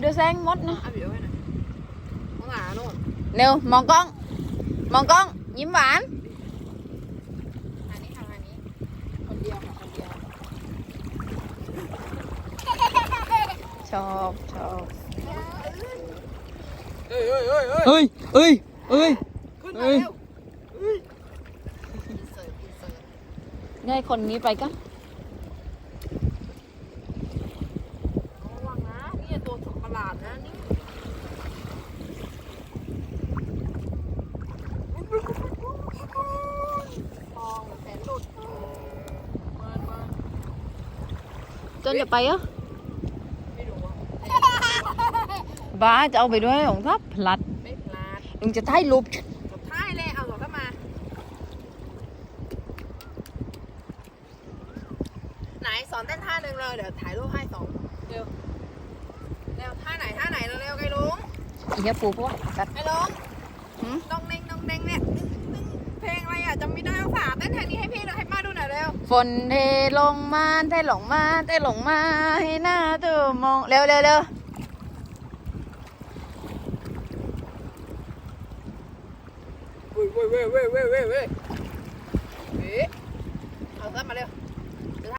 đưa sang mốt nữa nêu mòn con mòn con ยิ้มหวานชอบชอบเอ้ยเอ้ยเอ้ยเอ้ยเอ้ยเอ้ยขึ้นมาเร็วเงยคนนี้ไปกัน ลาดนะนี่ทองแสนหลุดเมินเมินจนจะไปเหรอไม่รู้อะบ้าจะเอาไปด้วยของทับพลัดไม่พลาดมึงจะถ่ายรูปสุดท้ายเลยเอาหลอดเข้ามา ไหนสอนเต้นท่าหนึ่งเลยเดี๋ยวถ่ายรูปให้สองเร็ว เฮียปูเพว่ากัดไอ้น้องน้องเด้งน้องเด้งเนี่ยเพลงอะไรอะจำไม่ได้เอาฝากเต้นแทงนี้ให้พี่หน่อยให้ป้าดูหน่อยเร็วฝนเทลงมาเทหลงมาเทหลงมาให้หน้าตัวมองเร็วเร็วเร็วเว้ยเว้ยเว้ยเว้ยเว้ยเว้ยเอาซะมาเร็ว